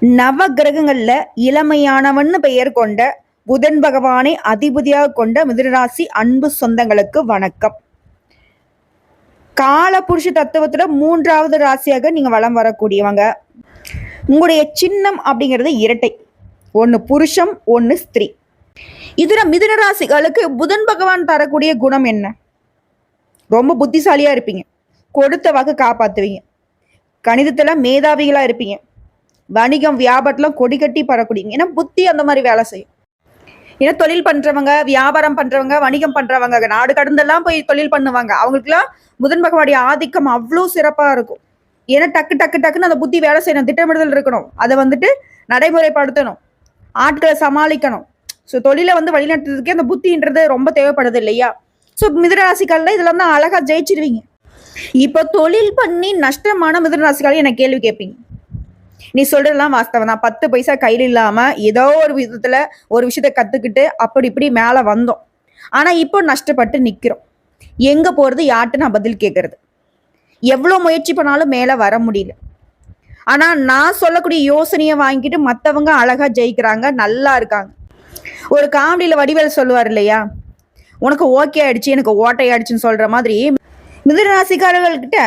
நவ கிரகங்கள்ல இளமையானவன்னு பெயர் கொண்ட புதன் பகவானை அதிபதியாக கொண்ட மிதுனராசி அன்பு சொந்தங்களுக்கு வணக்கம். காலபுருஷ தத்துவத்துல மூன்றாவது ராசியாக நீங்க வலம் வரக்கூடியவங்க. உங்களுடைய சின்னம் அப்படிங்கிறது இரட்டை. ஒன்று புருஷம் ஒன்று ஸ்திரீ. இதுல மிதுன ராசிகளுக்கு புதன் பகவான் தரக்கூடிய குணம் என்ன? ரொம்ப புத்திசாலியா இருப்பீங்க. கொடுத்த வாக்கு காப்பாத்துவீங்க. கணிதத்துல மேதாவிகளா இருப்பீங்க. வணிகம் வியாபாரத்தில் கொடி கட்டி பறக்கூடியங்க ஏன்னா புத்தி அந்த மாதிரி வேலை செய்யும். ஏன்னா தொழில் பண்றவங்க வியாபாரம் பண்றவங்க வணிகம் பண்றவங்க நாடு கடந்தெல்லாம் போய் தொழில் பண்ணுவாங்க. அவங்களுக்குலாம் புதன் பகவானுடைய ஆதிக்கம் அவ்வளோ சிறப்பா இருக்கும். ஏன்னா டக்கு டக்கு டக்குன்னு அந்த புத்தி வேலை செய்யணும். திட்டமிடுதல் இருக்கணும். அதை வந்துட்டு நடைமுறைப்படுத்தணும். ஆட்களை சமாளிக்கணும். ஸோ தொழிலை வந்து வழிநடத்துறதுக்கே அந்த புத்தின்றது ரொம்ப தேவைப்படுது இல்லையா? ஸோ மிதனராசிக்காலில் இதெல்லாம் தான் அழகாக ஜெயிச்சிருவீங்க. இப்போ தொழில் பண்ணி நஷ்டமான மிதனராசிக்கால எனக்கு கேள்வி கேட்பீங்க? நீ சொல்றதெல்லாம் வாஸ்தவம் தான். பத்து பைசா கையில் இல்லாம ஏதோ ஒரு விதத்துல ஒரு விஷயத்த கத்துக்கிட்டு அப்படி இப்படி மேல வந்தோம். ஆனா இப்போ நஷ்டப்பட்டு நிக்கிறோம். எங்க போறது? யார்கிட்ட நான் பதில் கேட்கறது எவ்வளோ முயற்சி பண்ணாலும் மேல வர முடியல. ஆனா நான் சொல்லக்கூடிய யோசனையை வாங்கிட்டு மற்றவங்க அழகா ஜெயிக்கிறாங்க நல்லா இருக்காங்க. ஒரு காமெடியில் வடிவேல் சொல்லுவார் இல்லையா? உனக்கு ஓகே ஆயிடுச்சு எனக்கு ஓட்டை ஆயிடுச்சுன்னு சொல்ற மாதிரி. மிதுனராசிக்காரர்கள்கிட்ட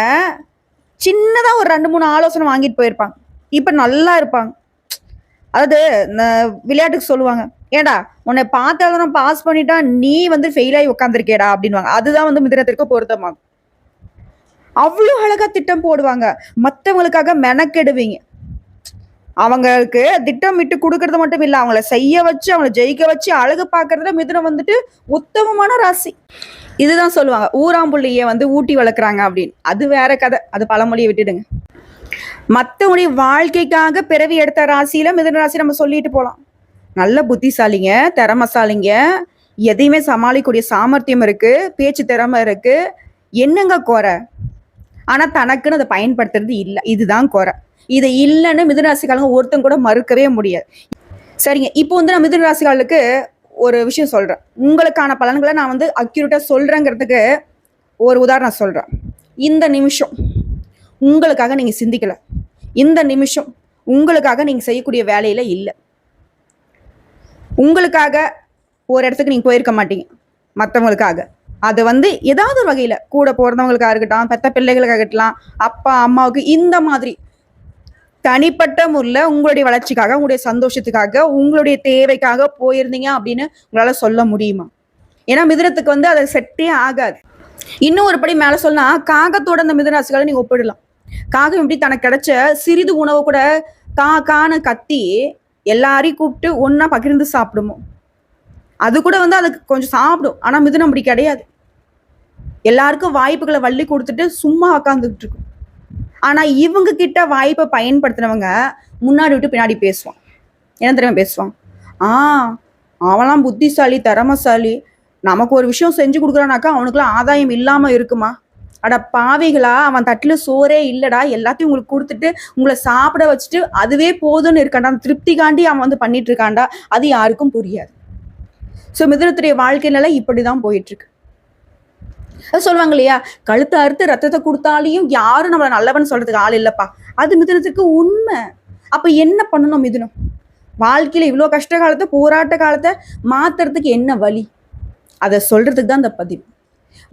சின்னதாக ஒரு ரெண்டு மூணு ஆலோசனை வாங்கிட்டு போயிருப்பாங்க. இப்போ நல்லா இருப்பாங்க. அதாவது விளையாட்டுக்கு சொல்லுவாங்க ஏடா உன்னை பார்த்தாலும் பாஸ் பண்ணிட்டா நீ வந்து ஃபெயில் ஆகி உட்காந்துருக்கேடா அப்படின்வாங்க அதுதான் வந்து மிதினத்திற்கு பொருத்தமாகும். அவ்வளோ அழகா திட்டம் போடுவாங்க. மற்றவங்களுக்காக மெனக்கெடுவீங்க. அவங்களுக்கு திட்டம் விட்டு கொடுக்கறது மட்டும் இல்லை அவங்கள செய்ய வச்சு அவங்கள ஜெயிக்க வச்சு அழகு பார்க்கறதுல மிதுனம் வந்துட்டு உத்தமமான ராசி. இதுதான் சொல்லுவாங்க ஊராம்புள்ளிய வந்து ஊட்டி வளர்க்குறாங்க அப்படின்னு. அது வேற கதை. அது பழமொழியை விட்டுடுங்க. மற்றவங்களுடைய வாழ்க்கைக்காக பிறவி எடுத்த ராசியில மிதன ராசி நம்ம சொல்லிட்டு போகலாம் நல்ல புத்திசாலிங்க திறமசாலிங்க எதையுமே சமாளிக்கக்கூடிய சாமர்த்தியம் இருக்கு பேச்சு திறமை இருக்கு. என்னங்க குறை? ஆனா தனக்குன்னு அதை பயன்படுத்துறது இல்லை. இதுதான் குறை. இது இல்லைன்னு மிதுனராசிக்காரங்க ஒருத்தங்க கூட மறுக்கவே முடியாது. சரிங்க இப்போ வந்து நான் மிதுனராசிக்காரர்களுக்கு ஒரு விஷயம் சொல்கிறேன் உங்களுக்கான பலன்களை நான் வந்து அக்யூரேட்டாக சொல்கிறேங்கிறதுக்கு ஒரு உதாரணம் சொல்கிறேன் இந்த நிமிஷம். உங்களுக்காக நீங்கள் சிந்திக்கல. இந்த நிமிஷம் உங்களுக்காக நீங்கள் செய்யக்கூடிய வேலையில் இல்லை. உங்களுக்காக ஒரு இடத்துக்கு நீங்கள் போயிருக்க மாட்டீங்க. மற்றவங்களுக்காக அது வந்து ஏதாவது ஒரு வகையில் கூட போகிறவங்களுக்காக இருக்கட்டும் பெத்த பிள்ளைகளுக்காக இருக்கலாம் அப்பா அம்மாவுக்கு இந்த மாதிரி தனிப்பட்ட முறையில் உங்களுடைய வளர்ச்சிக்காக உங்களுடைய சந்தோஷத்துக்காக உங்களுடைய தேவைக்காக போயிருந்தீங்க அப்படின்னு உங்களால் சொல்ல முடியுமா? ஏன்னா மிதிரத்துக்கு வந்து அது செட்டே ஆகாது. இன்னும் ஒரு படி மேலே சொன்னா காகத்தோட அந்த மிதராசிகளை நீங்கள் ஒப்பிடலாம். காகம் எப்படி தனக்கு கிடைச்ச சிறிது உணவை கூட கா கான்னு கத்தி எல்லாரையும் கூப்பிட்டு ஒன்னா பகிர்ந்து சாப்பிடுமோ? அது கூட வந்து அதுக்கு கொஞ்சம் சாப்பிடும். ஆனா மிதுனம் அப்படி கிடையாது. எல்லாருக்கும் வாய்ப்புகளை வள்ளி கொடுத்துட்டு சும்மா உக்காந்துக்கிட்டு இருக்கும். ஆனா இவங்க கிட்ட வாய்ப்பை பயன்படுத்தினவங்க முன்னாடி விட்டு பின்னாடி பேசுவான். என்ன தெரியுமா பேசுவான்? ஆ அவன்லாம் புத்திசாலி திறமசாலி. நமக்கு ஒரு விஷயம் செஞ்சு கொடுக்குறானாக்கா அவனுக்குலாம் ஆதாயம் இல்லாமல் இருக்குமா? அட பாவிகளா அவன் தட்டில் சோறே இல்லடா எல்லாத்தையும் உங்களுக்கு கொடுத்துட்டு உங்களை சாப்பிட வச்சுட்டு அதுவே போதும்னு இருக்காண்டா அந்த திருப்திக்காண்டி அவன் வந்து பண்ணிட்டு இருக்காண்டா அது யாருக்கும் புரியாது. ஸோ மிதுனத்துடைய வாழ்க்கையில இப்படிதான் போயிட்டு இருக்கு அது சொல்லுவாங்க இல்லையா? கழுத்தை அறுத்து ரத்தத்தை கொடுத்தாலையும் யாரும் நம்மளை நல்லவன் சொல்றதுக்கு ஆள் இல்லப்பா. அது மிதுனத்துக்கு உண்மை. அப்ப என்ன பண்ணணும் மிதுனம்? வாழ்க்கையில இவ்வளோ கஷ்ட காலத்தை போராட்ட காலத்தை மாத்துறதுக்கு என்ன வழி? அதை சொல்றதுக்கு தான் இந்த பதிவு.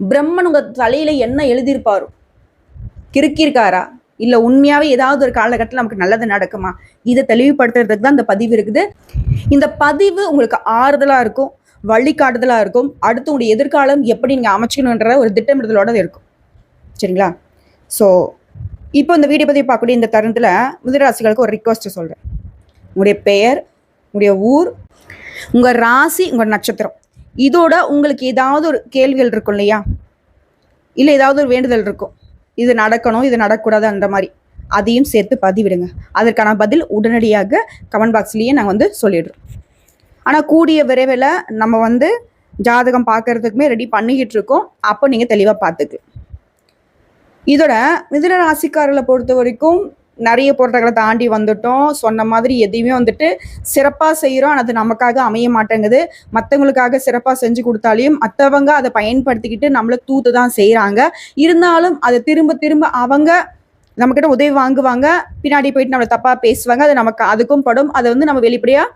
பிரம்மன் உங்கள் தலையில் என்ன எழுதியிருப்பாரோ? கிறுக்கியிருக்காரா? இல்லை உண்மையாகவே ஏதாவது ஒரு காலகட்டத்தில் நமக்கு நல்லது நடக்குமா? இதை தெளிவுபடுத்துறதுக்கு தான் இந்த பதிவு இருக்குது. இந்த பதிவு உங்களுக்கு ஆறுதலாக இருக்கும் வழிகாட்டுதலாக இருக்கும். அடுத்து உங்களுடைய எதிர்காலம் எப்படி நீங்கள் அமைச்சிக்கணுன்ற ஒரு திட்டமிடுதலோட இருக்கும். சரிங்களா? ஸோ இப்போ இந்த வீடியோ பற்றி பார்க்கக்கூடிய இந்த தருணத்தில் மிதுராசிகளுக்கு ஒரு ரிக்வஸ்ட்டு சொல்கிறேன் உங்களுடைய பெயர் உங்களுடைய ஊர் உங்கள் ராசி உங்கள் நட்சத்திரம். இதோட உங்களுக்கு ஏதாவது ஒரு கேள்விகள் இருக்கும் இல்லையா? இல்லை ஏதாவது ஒரு வேண்டுதல் இருக்கும். இது நடக்கணும் இது நடக்கூடாது அந்த மாதிரி. அதையும் சேர்த்து பதிவிடுங்க. அதற்கான பதில் உடனடியாக கமெண்ட் பாக்ஸ்லேயே நாங்கள் வந்து சொல்லிடுறோம். ஆனால் கூடிய விரைவில் நம்ம வந்து ஜாதகம் பார்க்கறதுக்குமே ரெடி பண்ணிக்கிட்டு இருக்கோம். அப்போ நீங்கள் தெளிவாக பார்த்துக்கலாம். இதோட மிதுன ராசிக்காரர்களை பொறுத்த வரைக்கும் நிறைய போராட்டங்களை தாண்டி வந்துட்டோம். சொன்ன மாதிரி எதையுமே வந்துட்டு சிறப்பாக செய்கிறோம் ஆனால் அது நமக்காக அமைய மாட்டேங்குது. மற்றவங்களுக்காக சிறப்பாக செஞ்சு கொடுத்தாலையும் மற்றவங்க அதை பயன்படுத்திக்கிட்டு நம்மளை தூத்து தான் செய்கிறாங்க இருந்தாலும் அதை திரும்ப திரும்ப அவங்க நம்மக்கிட்ட உதவி வாங்குவாங்க. பின்னாடி போயிட்டு நம்மளை தப்பாக பேசுவாங்க. அது நமக்கு அதுக்கும் படும். அதை வந்து நம்ம வெளிப்படையாக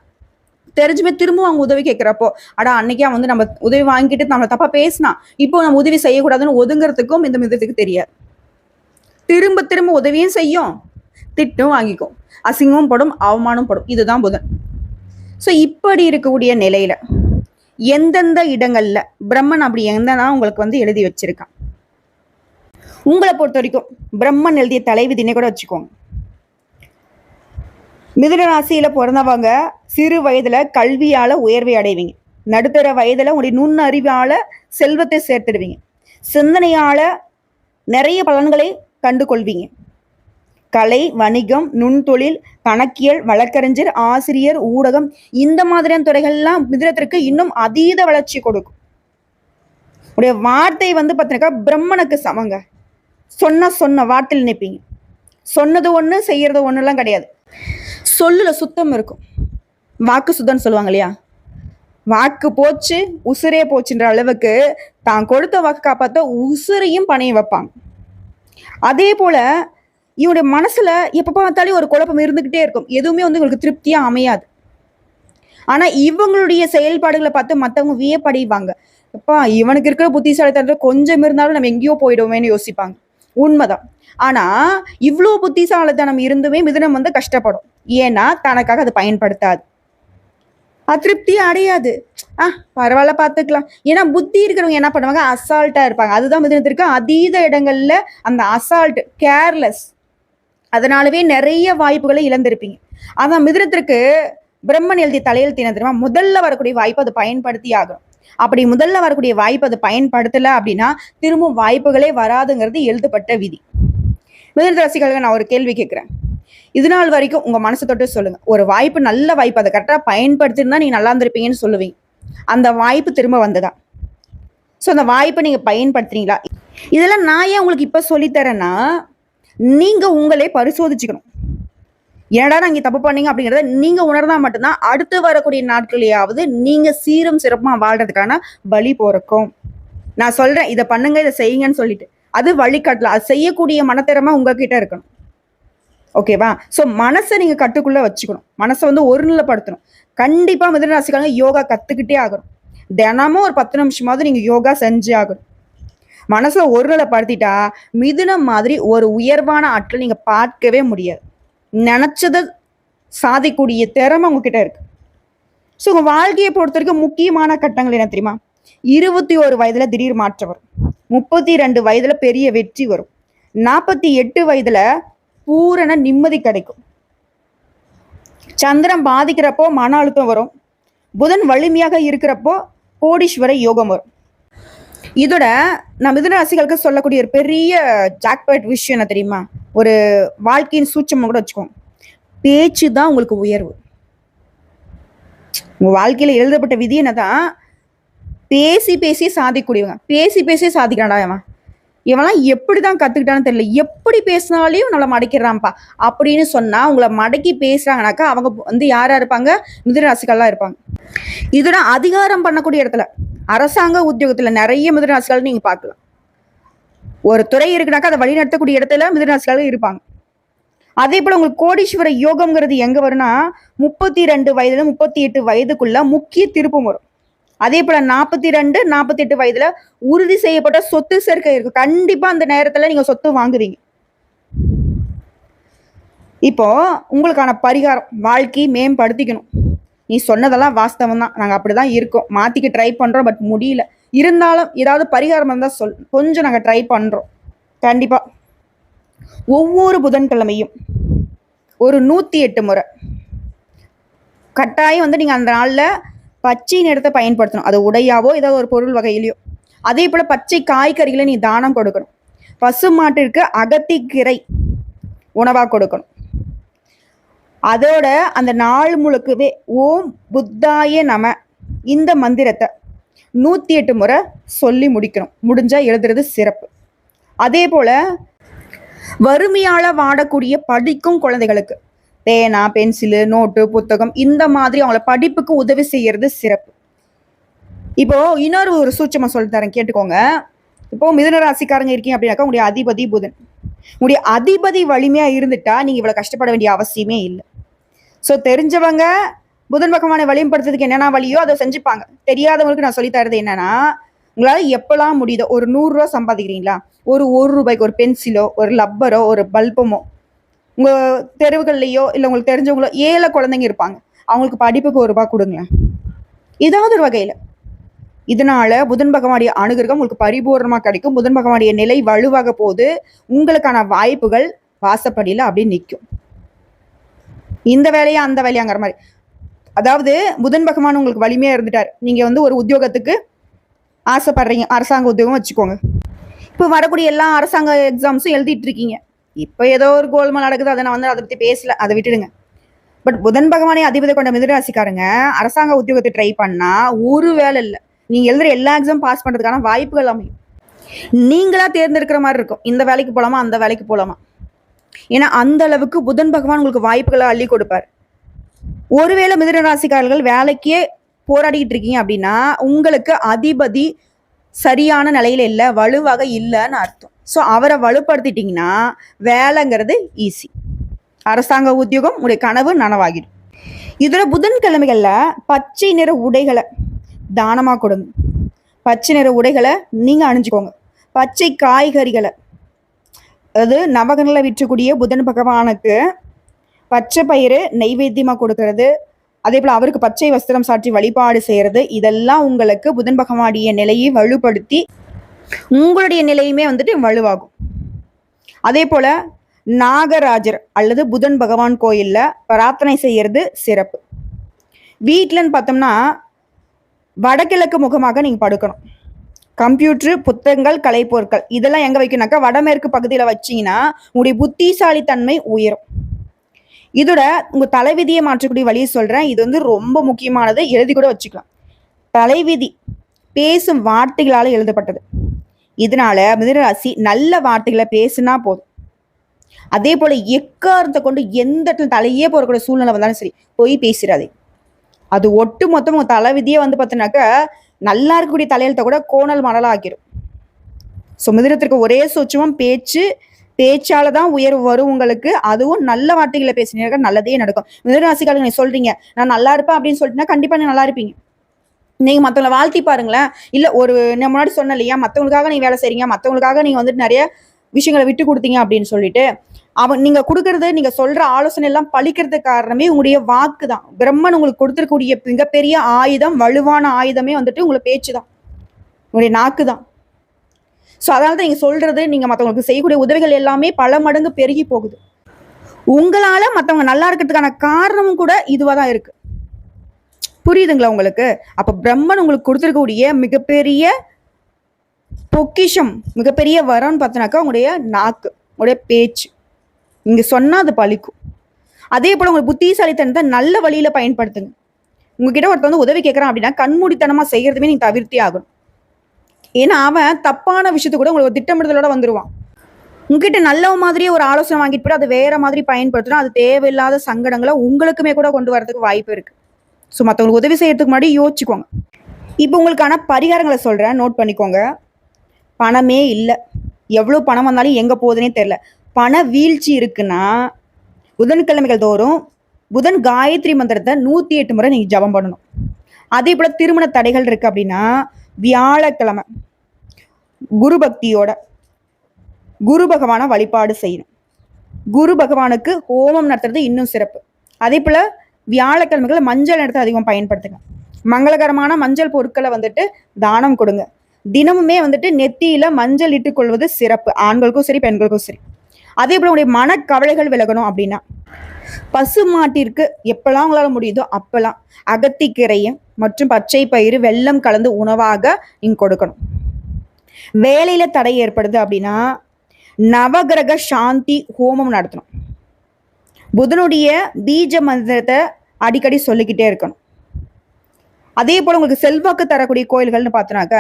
தெரிஞ்சுமே திரும்ப அவங்க உதவி கேட்குறப்போ அடா அன்னைக்கே வந்து நம்ம உதவி வாங்கிட்டு நம்மளை தப்பாக பேசினா இப்போ நம்ம உதவி செய்யக்கூடாதுன்னு ஒதுங்கிறதுக்கும் இந்த மிதத்துக்கு தெரியாது. திரும்ப திரும்ப உதவியும் செய்யும். திட்டும் வாங்கிக்கும். அசிங்கமும் படும் அவமானம் படும். இதுதான் புதன். ஸோ இப்படி இருக்கக்கூடிய நிலையில எந்தெந்த இடங்கள்ல பிரம்மன் அப்படி எந்தனா உங்களுக்கு வந்து எழுதி வச்சிருக்கான். உங்களை பொறுத்த வரைக்கும் பிரம்மன் எழுதிய தலைவிதினை கூட வச்சுக்கோங்க. மிதுன ராசியில பிறந்தவங்க சிறு வயதுல கல்வியால உயர்வை அடைவீங்க. நடுத்தர வயதுல உங்களுடைய நுண்ணறிவால செல்வத்தை சேர்த்துடுவீங்க. சிந்தனையால நிறைய பலன்களை கண்டு கொள்வீங்க கலை வணிகம் நுண்தொழில் கணக்கியல் வழக்கறிஞர் ஆசிரியர் ஊடகம் இந்த மாதிரியான துறைகள்லாம் மிதிரத்திற்கு இன்னும் அதீத வளர்ச்சி கொடுக்கும். உடைய வார்த்தை வந்து பார்த்தீங்கன்னாக்கா பிரம்மனுக்கு சமங்க. சொன்ன சொன்ன வார்த்தையில் நிற்பீங்க சொன்னது ஒன்று செய்யறது ஒன்றுலாம் கிடையாது. சொல்லுல சுத்தம் இருக்கும். வாக்கு சுத்தம்னு சொல்லுவாங்க இல்லையா? வாக்கு போச்சு உசுரே போச்சுன்ற அளவுக்கு தான் கொடுத்த வாக்கு காப்பாற்ற உசுரையும் பணைய வைப்பாங்க. அதே போல இவனுடைய மனசுல எப்போ பார்த்தாலே ஒரு குழப்பம் இருந்துகிட்டே இருக்கும். எதுவுமே வந்து உங்களுக்கு திருப்தியா அமையாது. ஆனா இவங்களுடைய செயல்பாடுகளை பார்த்து மற்றவங்க வியப்படைவாங்க. அப்பா இவனுக்கு இருக்கிற புத்திசாலித்தனத்தில் கொஞ்சம் இருந்தாலும் நம்ம எங்கேயோ போயிடுவோமேன்னு யோசிப்பாங்க. உண்மைதான். ஆனா இவ்வளோ புத்திசாலித்தனம் இருந்துமே மிதுனம் வந்து கஷ்டப்படும். ஏன்னா தனக்காக அதை பயன்படுத்தாது. அதிருப்தி அடையாது. ஆ பரவாயில்ல பார்த்துக்கலாம். ஏன்னா புத்தி இருக்கிறவங்க என்ன பண்ணுவாங்க? அசால்ட்டாக இருப்பாங்க. அதுதான் மிதுனத்திற்கு அதீத இடங்கள்ல அந்த அசால்ட் கேர்லெஸ். அதனாலவே நிறைய வாய்ப்புகளை இழந்திருப்பீங்க. அதான் மிதுனத்திற்கு பிரம்மன் எழுதிய தலையில் தின தெரியுமா? முதல்ல வரக்கூடிய வாய்ப்பு அதை பயன்படுத்தி ஆகும் அப்படி முதல்ல வரக்கூடிய வாய்ப்பு அதை பயன்படுத்தல அப்படின்னா திரும்பவும் வாய்ப்புகளே வராதுங்கிறது எழுதப்பட்ட விதி. மிதுன ராசிகளுக்கு நான் ஒரு கேள்வி கேட்கிறேன். இது நாள் வரைக்கும் உங்க மனசை தொட்டு சொல்லுங்க. ஒரு வாய்ப்பு நல்ல வாய்ப்பு அதை கரெக்டாக பயன்படுத்திருந்தா நீங்க நல்லா இருந்திருப்பீங்கன்னு சொல்லுவீங்க. அந்த வாய்ப்பு திரும்ப வந்ததா? ஸோ அந்த வாய்ப்பை நீங்க பயன்படுத்துறீங்களா? இதெல்லாம் நான் ஏன் உங்களுக்கு இப்போ சொல்லித்தரேன்னா நீங்க உங்களே பரிசோதிச்சுக்கணும். ஏடா நாங்க தப்பு பண்ணீங்க அப்படிங்கறத நீங்க உணர்ந்தா மட்டும்தான் அடுத்து வரக்கூடிய நாட்களையாவது நீங்க சீரும் சிறப்புமா வாழ்றதுக்கான வழி போறக்கும். நான் சொல்றேன் இதை பண்ணுங்க இதை செய்யுங்கன்னு சொல்லிட்டு. அது வழிகாட்டல அது செய்யக்கூடிய மனத்திறமை உங்ககிட்ட இருக்கணும். ஓகேவா ஸோ மனசை நீங்க கட்டுக்குள்ள வச்சுக்கணும். மனசை வந்து ஒருநிலைப்படுத்தணும். கண்டிப்பா மிதனராசிக்காரங்க யோகா கத்துக்கிட்டே ஆகணும். தினமும் ஒரு பத்து நிமிஷமாவது நீங்க யோகா செஞ்சே ஆகணும். மனசை ஒருநிலைப்படுத்திட்டா மிதுனம் மாதிரி ஒரு உயர்வான ஆற்றல் நீங்க பார்க்கவே முடியாது. நினைச்சதை சாதிக்கூடிய திறமை உங்ககிட்ட இருக்கு. ஸோ உங்க வாழ்க்கையை பொறுத்த வரைக்கும் முக்கியமான கட்டங்கள் என்ன தெரியுமா? இருபத்தி ஒரு வயதுல திடீர் மாற்றம் வரும். முப்பத்தி ரெண்டு வயதுல பெரிய வெற்றி வரும். நாற்பத்தி எட்டு வயதுல பூரண நிம்மதி கிடைக்கும். சந்திரன் பாதிக்கிறப்போ மன அழுத்தம் வரும். புதன் வலிமையாக இருக்கிறப்போ கோடீஸ்வர யோகம் வரும். இதோட நான் மிதுன ராசிகளுக்கு சொல்லக்கூடிய ஒரு பெரிய ஜாக்பேட் விஷயம் என்ன தெரியுமா? ஒரு வாழ்க்கையின் சூட்சமாக கூட வச்சுக்கோங்க. பேச்சு தான் உங்களுக்கு உயர்வு. உங்க வாழ்க்கையில எழுதப்பட்ட விதி என்னதான் பேசி பேசி சாதிக்கக்கூடியவங்க. பேசி பேசி சாதிக்கிறான்டா இவன். இவன்லாம் எப்படி தான் கற்றுக்கிட்டான்னு தெரியல. எப்படி பேசினாலையும் நம்மளை மடக்கிடுறான்ப்பா அப்படின்னு சொன்னால் உங்களை மடக்கி பேசுகிறாங்கனாக்கா அவங்க வந்து யாராக இருப்பாங்க? மிதுன ராசிகள்லாம் இருப்பாங்க. இதோட அதிகாரம் பண்ணக்கூடிய இடத்துல அரசாங்க உத்தியோகத்தில் நிறைய மிதுன நீங்கள் பார்க்கலாம். ஒரு துறை இருக்குனாக்கா அதை வழிநடத்தக்கூடிய இடத்துல மிதனராசிகள் இருப்பாங்க. அதே போல உங்களுக்கு கோடீஸ்வர யோகம்ங்கிறது எங்க வரும்னா முப்பத்தி ரெண்டு வயதுல முப்பத்தி எட்டு வயதுக்குள்ள முக்கிய திருப்பம் வரும். அதே போல நாற்பத்தி ரெண்டு நாற்பத்தி எட்டு வயதுல உறுதி செய்யப்பட்ட சொத்து சேர்க்கை இருக்கு கண்டிப்பா அந்த நேரத்துல நீங்க சொத்து வாங்குவீங்க. இப்போ உங்களுக்கான பரிகாரம் வாழ்க்கையை மேம்படுத்திக்கணும். நீ சொன்னதெல்லாம் வாஸ்தவம் தான் நாங்கள் அப்படி தான் இருக்கோம். மாற்றிக்க ட்ரை பண்ணுறோம் பட் முடியல. இருந்தாலும் ஏதாவது பரிகாரம் இருந்தால் சொல். கொஞ்சம் நாங்கள் ட்ரை பண்ணுறோம் கண்டிப்பாக ஒவ்வொரு புதன்கிழமையும் ஒரு நூற்றி எட்டு முறை. கட்டாயம் வந்து நீங்கள் அந்த நாளில் பச்சை நிறத்தை பயன்படுத்தணும். அது உடையாவோ ஏதாவது ஒரு பொருள் வகையிலையோ. அதே போல் பச்சை காய்கறிகளை நீ தானம் கொடுக்கணும். பசு மாட்டிற்கு அகத்திக்கீரை உணவாக கொடுக்கணும். அதோட அந்த நாள் முழுக்கவே ஓம் புத்தாய நம இந்த மந்திரத்தை நூற்றி எட்டு முறை சொல்லி முடிக்கணும். முடிஞ்சால் எழுதுறது சிறப்பு. அதே போல் வறுமையால் வாடக்கூடிய படிக்கும் குழந்தைகளுக்கு பேனா பென்சிலு நோட்டு புத்தகம் இந்த மாதிரி அவங்கள படிப்புக்கு உதவி செய்யறது சிறப்பு. இப்போ இன்னொரு ஒரு சூட்சமாக சொல்லி தரேன். கேட்டுக்கோங்க. இப்போ மிதுன ராசிக்காரங்க இருக்கீங்க அப்படின்னாக்கா உங்களுடைய அதிபதி புதன். உங்களுடைய அதிபதி வலிமையாக இருந்துட்டா நீங்கள் இவ்வளோ கஷ்டப்பட வேண்டிய அவசியமே இல்லை. ஸோ தெரிஞ்சவங்க புதன் பகவானை வழிப்படுத்துறதுக்கு என்னென்ன வழியோ அதை செஞ்சுப்பாங்க. தெரியாதவங்களுக்கு நான் சொல்லித்தரது என்னன்னா உங்களால் எப்பெல்லாம் முடியுதோ ஒரு நூறுரூவா சம்பாதிக்கிறீங்களா? ஒரு ஒரு ரூபாய்க்கு ஒரு பென்சிலோ ஒரு லப்பரோ ஒரு பல்பமோ உங்கள் தெருவுகள்லையோ இல்லை உங்களுக்கு தெரிஞ்சவங்களோ ஏழை குழந்தைங்க இருப்பாங்க. அவங்களுக்கு படிப்புக்கு ஒரு ரூபாய் கொடுங்க ஏதாவது ஒரு வகையில். இதனால புதன் பகவானுடைய அனுகிரகம் உங்களுக்கு பரிபூர்ணமாக கிடைக்கும். புதன் பகவானுடைய நிலை வலுவாக போது உங்களுக்கான வாய்ப்புகள் வாசப்படியில் அப்படியே நிற்கும். இந்த வேலையா அந்த வேலையாங்கிற மாதிரி. அதாவது புதன் பகவான் உங்களுக்கு வலிமையாக இருந்துட்டார். நீங்கள் வந்து ஒரு உத்தியோகத்துக்கு ஆசைப்படுறீங்க. அரசாங்க உத்தியோகம் வச்சுக்கோங்க. இப்போ வரக்கூடிய எல்லா அரசாங்க எக்ஸாம்ஸும் எழுதிட்டு இருக்கீங்க. இப்போ ஏதோ ஒரு கோல்மால் நடக்குது. அதை நான் வந்து அதை பற்றி பேசல. அதை விட்டுடுங்க. பட் புதன் பகவானை அதிபதி கொண்ட மிதராசிக்காரங்க அரசாங்க உத்தியோகத்தை ட்ரை பண்ணால் ஒரு வேலை இல்லை. நீங்கள் எழுதுகிற எல்லா எக்ஸாம் பாஸ் பண்ணுறதுக்கான வாய்ப்புகள் அமையும். நீங்களா தேர்ந்தெடுக்கிற மாதிரி இருக்கும். இந்த வேலைக்கு போகலாமா அந்த வேலைக்கு போகலாமா ஏன்னா அந்த அளவுக்கு புதன் பகவான் உங்களுக்கு வாய்ப்புகளை அள்ளி கொடுப்பார். ஒருவேளை மிதுன ராசிக்காரர்கள் வேலைக்கே போராடிக்கிட்டு இருக்கீங்க அப்படின்னா உங்களுக்கு அதிபதி சரியான நிலையில இல்லை வலுவாக இல்லைன்னு அர்த்தம். ஸோ அவரை வலுப்படுத்திட்டீங்கன்னா வேலைங்கிறது ஈஸி அரசாங்க உத்தியோகம் உடைய கனவு நனவாகிடும். இதில் புதன்கிழமைகளில் பச்சை நிற உடைகளை தானமாக கொடுங்க. பச்சை நிற உடைகளை நீங்கள் அணிஞ்சுக்கோங்க. பச்சை காய்கறிகளை அது நவகனில் விற்றக்கூடிய புதன் பகவானுக்கு பச்சை பயிறு நெய்வேத்தியமாக கொடுக்கறது. அதே போல் அவருக்கு பச்சை வஸ்திரம் சாற்றி வழிபாடு செய்கிறது இதெல்லாம் உங்களுக்கு புதன் பகவானுடைய நிலையை வலுப்படுத்தி உங்களுடைய நிலையுமே வந்துட்டு வலுவாகும். அதே போல் நாகராஜர் அல்லது புதன் பகவான் கோயிலில் பிரார்த்தனை செய்கிறது சிறப்பு. வீட்டிலன்னு பார்த்தோம்னா வடகிழக்கு முகமாக நீங்கள் படுக்கணும். கம்ப்யூட்டர் புத்தகங்கள் கலைப்பொருட்கள். இதெல்லாம் எங்கே வைக்கணும்னாக்கா வடமேற்கு பகுதியில் வச்சீங்கன்னா உங்களுடைய புத்திசாலித்தன்மை உயரும். இதோட உங்கள் தலைவிதியை மாற்றக்கூடிய வழியை சொல்கிறேன் இது வந்து ரொம்ப முக்கியமானது. எழுதி கூட வச்சுக்கலாம். தலைவிதி பேசும் வார்த்தைகளால் எழுதப்பட்டது. இதனால மிதனராசி நல்ல வார்த்தைகளை பேசுனா போதும். அதே போல எக்காரத்தை கொண்டு எந்த இடத்துல தலையே போறக்கூடிய சூழ்நிலை வந்தாலும் சரி போய் பேசிடாதே அது ஒட்டு மொத்தம் உங்க தலைவிதியே வந்து பார்த்தீங்கன்னாக்கா நல்லா இருக்கக்கூடிய தலையெழுத்தை கூட கோணல் மணல் ஆக்கிரும். ஸோ மிதிரத்திற்கு ஒரே சொச்சுவம் பேச்சு பேச்சால தான் உயர்வு வரும் உங்களுக்கு. அதுவும் நல்ல வார்த்தைகளை பேசினீங்க நல்லதே நடக்கும். மிதனராசிக்காரங்க நீங்க சொல்றீங்க நான் நல்லா இருப்பேன் அப்படின்னு சொல்லிட்டுனா கண்டிப்பா நீங்க நல்லா இருப்பீங்க. நீங்க மத்தவங்கள வாழ்த்தி பாருங்களேன். இல்ல ஒரு நான் முன்னாடி சொன்ன இல்லையா மத்தவங்களுக்காக நீங்க வேலை செய்றீங்க மத்தவங்களுக்காக நீங்க வந்துட்டு நிறைய விஷயங்களை விட்டு கொடுத்தீங்க அப்படின்னு சொல்லிட்டு அவன் நீங்க கொடுக்கறது நீங்க சொல்ற ஆலோசனை எல்லாம் பழிக்கிறதுக்கு காரணமே உங்களுடைய வாக்கு தான். பிரம்மன் உங்களுக்கு கொடுத்துருக்கூடிய மிகப்பெரிய ஆயுதம் வலுவான ஆயுதமே வந்துட்டு உங்களை பேச்சு தான். உங்களுடைய நாக்கு தான். ஸோ அதனால தான் நீங்க சொல்றது நீங்க மற்றவங்களுக்கு செய்யக்கூடிய உதவிகள் எல்லாமே பல மடங்கு பெருகி போகுது. உங்களால மற்றவங்க நல்லா இருக்கிறதுக்கான காரணமும் கூட இதுவாக தான் இருக்கு. புரியுதுங்களா உங்களுக்கு? அப்ப பிரம்மன் உங்களுக்கு கொடுத்துருக்கக்கூடிய மிகப்பெரிய பொக்கிஷம் மிகப்பெரிய வரம்னு பார்த்தோன்னாக்கா உங்களுடைய நாக்கு உங்களுடைய பேச்சு. இங்க சொன்னா அது பழிக்கும். அதே போல உங்களுக்கு புத்திசாலித்தனத்தை நல்ல வழியில பயன்படுத்துங்க. உங்ககிட்ட ஒருத்தர் வந்து உதவி கேட்கறான் அப்படின்னா கண்மூடித்தனமா செய்யறதுமே நீங்க தவிர்த்தே ஆகணும். ஏன்னா அவன் தப்பான விஷயத்து கூட உங்களுக்கு திட்டமிடுதலோட வந்துருவான். உங்ககிட்ட நல்ல மாதிரியே ஒரு ஆலோசனை வாங்கிட்டு போய் அதை வேற மாதிரி பயன்படுத்தினா அது தேவையில்லாத சங்கடங்களை உங்களுக்குமே கூட கொண்டு வரதுக்கு வாய்ப்பு இருக்கு. ஸோ மற்றவங்களுக்கு உதவி செய்யறதுக்கு முன்னாடி யோசிச்சுக்கோங்க. இப்போ உங்களுக்கான பரிகாரங்களை சொல்றேன் நோட் பண்ணிக்கோங்க. பணமே இல்லை. எவ்வளோ பணம் வந்தாலும் எங்கே போகுதுன்னே தெரில பண வீழ்ச்சி இருக்குன்னா புதன்கிழமைகள் தோறும் புதன் காயத்ரி மந்திரத்தை நூற்றி எட்டு முறை நீங்கள் ஜபம் பண்ணணும். அதே போல் திருமண தடைகள் இருக்குது அப்படின்னா வியாழக்கிழமை குரு பக்தியோட குரு பகவானை வழிபாடு செய்யணும். குரு பகவானுக்கு ஹோமம் நடத்துறது இன்னும் சிறப்பு. அதே போல் வியாழக்கிழமைகள் மஞ்சள் நிறத்தை அதிகம் பயன்படுத்துங்க. மங்களகரமான மஞ்சள் பொருட்களை வந்துட்டு தானம் கொடுங்க. தினமுமே வந்துட்டு நெத்தியில மஞ்சள் இட்டுக் கொள்வது சிறப்பு. ஆண்களுக்கும் சரி பெண்களுக்கும் சரி. அதே போல் உங்களுடைய மனக்கவலைகள் விலகணும் அப்படின்னா பசு மாட்டிற்கு எப்பெல்லாம் உங்களால் முடியுதோ அப்பெல்லாம் அகத்திக்கீரையும் மற்றும் பச்சை பயிறு வெல்லம் கலந்து உணவாக நீங்கள் கொடுக்கணும். வேலையில் தடை ஏற்படுது அப்படின்னா நவகிரக சாந்தி ஹோமம் நடத்தணும். புதனுடைய பீஜ மந்திரத்தை அடிக்கடி சொல்லிக்கிட்டே இருக்கணும். அதே போல் உங்களுக்கு செல்வாக்கு தரக்கூடிய கோயில்கள்னு பார்த்தோன்னாக்க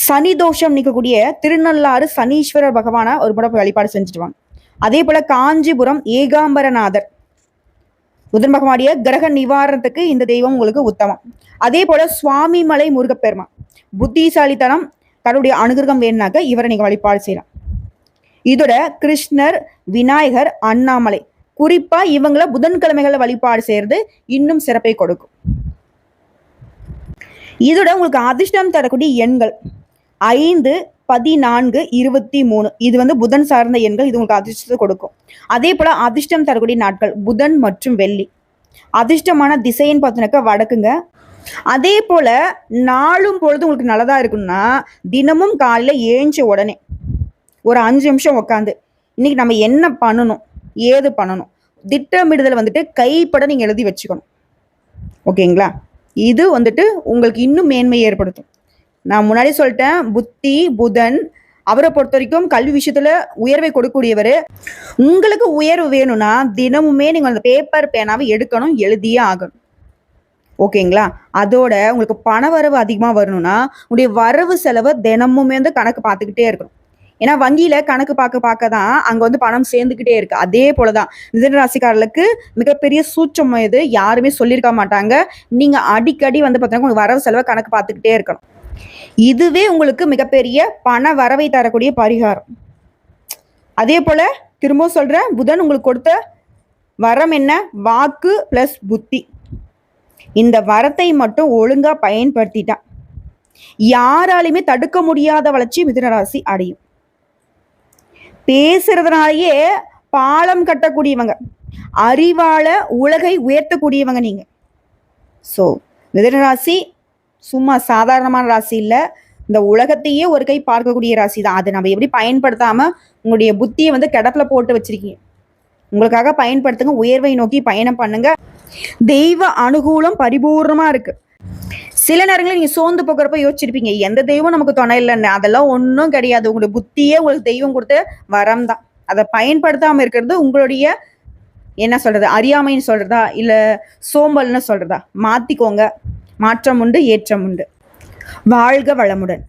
சனி தோஷம் நீக்கக்கூடிய திருநள்ளாறு சனீஸ்வரர் பகவான ஒரு முறை வழிபாடு செஞ்சுட்டு வாங்க. அதே போல காஞ்சிபுரம் ஏகாம்பரநாதர். புதன் பகவானுடைய கிரக நிவாரணத்துக்கு இந்த தெய்வம் உங்களுக்கு உத்தமம். அதே போல சுவாமிமலை முருகப்பெருமா புத்திசாலித்தனம் தன்னுடைய அனுகிரகம் வேணுனாக்க இவரை நீங்க வழிபாடு செய்யலாம். இதோட கிருஷ்ணர் விநாயகர் அண்ணாமலை. குறிப்பா இவங்கள புதன்கிழமைகளை வழிபாடு செய்யறது இன்னும் சிறப்பை கொடுக்கும். இதோட உங்களுக்கு அதிர்ஷ்டம் தரக்கூடிய எண்கள். ஐந்து பதினான்கு இருபத்தி மூணு. இது வந்து புதன் சார்ந்த எண்கள் இது உங்களுக்கு அதிர்ஷ்டத்தை கொடுக்கும். அதே போல அதிர்ஷ்டம் தரக்கூடிய நாட்கள் புதன் மற்றும் வெள்ளி. அதிர்ஷ்டமான திசைன்னு பார்த்தோன்னாக்கா வடக்குங்க. அதே போல நாளும் பொழுது உங்களுக்கு நல்லதா இருக்குன்னா தினமும் காலையில ஏஞ்ச உடனே ஒரு அஞ்சு நிமிஷம் உட்காந்து இன்னைக்கு நம்ம என்ன பண்ணணும் ஏது பண்ணணும் திட்டமிடுதல் வந்துட்டு கைப்பட நீங்க எழுதி வச்சுக்கணும். ஓகேங்களா? இது வந்துட்டு உங்களுக்கு இன்னும் மேன்மை ஏற்படுத்தும். நான் முன்னாடி சொல்லிட்டேன் புத்தி புதன் அவரை பொறுத்த வரைக்கும் கல்வி விஷயத்துல உயர்வை கொடுக்கக்கூடியவர். உங்களுக்கு உயர்வு வேணும்னா தினமுமே நீங்க அந்த பேப்பர் பேனாவை எடுக்கணும் எழுதியே ஆகணும். ஓகேங்களா? அதோட உங்களுக்கு பண வரவு அதிகமாக வரணும்னா உங்களுடைய வரவு செலவை தினமுமே வந்து கணக்கு பார்த்துக்கிட்டே இருக்கணும். ஏன்னா வங்கியில கணக்கு பார்க்க பார்க்க தான் அங்க வந்து பணம் சேர்ந்துக்கிட்டே இருக்கு. அதே போலதான் மிதன ராசிக்காரர்களுக்கு மிகப்பெரிய சூட்சம் இது யாருமே சொல்லியிருக்க மாட்டாங்க. நீங்க அடிக்கடி வந்து பார்த்தீங்கன்னா உங்களுக்கு வரவு செலவை கணக்கு பார்த்துக்கிட்டே இருக்கணும். இதுவே உங்களுக்கு மிகப்பெரிய பண வரவை தரக்கூடிய பரிகாரம். அதே போல திரும்பவும் சொல்றேன் புதன் உங்களுக்கு கொடுத்த வரம் என்ன? வாக்கு பிளஸ் புத்தி. இந்த வரத்தை மட்டும் ஒழுங்கா பயன்படுத்திட்டான் யாராலையுமே தடுக்க முடியாத வளர்ச்சி மிதுனராசி அடையும். பேசுறதுனாலேயே பாலம் கட்டக்கூடியவங்க அறிவால உலகை உயர்த்தக்கூடியவங்க நீங்க. ஸோ மிதுனராசி சும்மா சாதாரணமான ராசி இல்லை. இந்த உலகத்தையே ஒரு கை பார்க்கக்கூடிய ராசி தான். அதை நம்ம எப்படி பயன்படுத்தாமல் உங்களுடைய புத்தியை வந்து கிடப்பில் போட்டு வச்சிருக்கீங்க. உங்களுக்காக பயன்படுத்துங்க. உயர்வை நோக்கி பயணம் பண்ணுங்க. தெய்வ அனுகூலம் பரிபூர்ணமாக இருக்கு. சில நேரங்களில் நீங்கள் சோர்ந்து போகிறப்ப யோசிச்சிருப்பீங்க. எந்த தெய்வம் நமக்கு துணை இல்லைன்னு. அதெல்லாம் ஒன்றும் கிடையாது. உங்களுடைய புத்தியே உங்களுக்கு தெய்வம் கொடுத்த வரம் தான். அதை பயன்படுத்தாமல் இருக்கிறது உங்களுடைய என்ன சொல்கிறது அறியாமைன்னு சொல்கிறதா இல்லை சோம்பல்னு சொல்கிறதா மாற்றிக்கோங்க மாற்றம் உண்டு ஏற்றம் உண்டு வாழ்க வளமுடன்.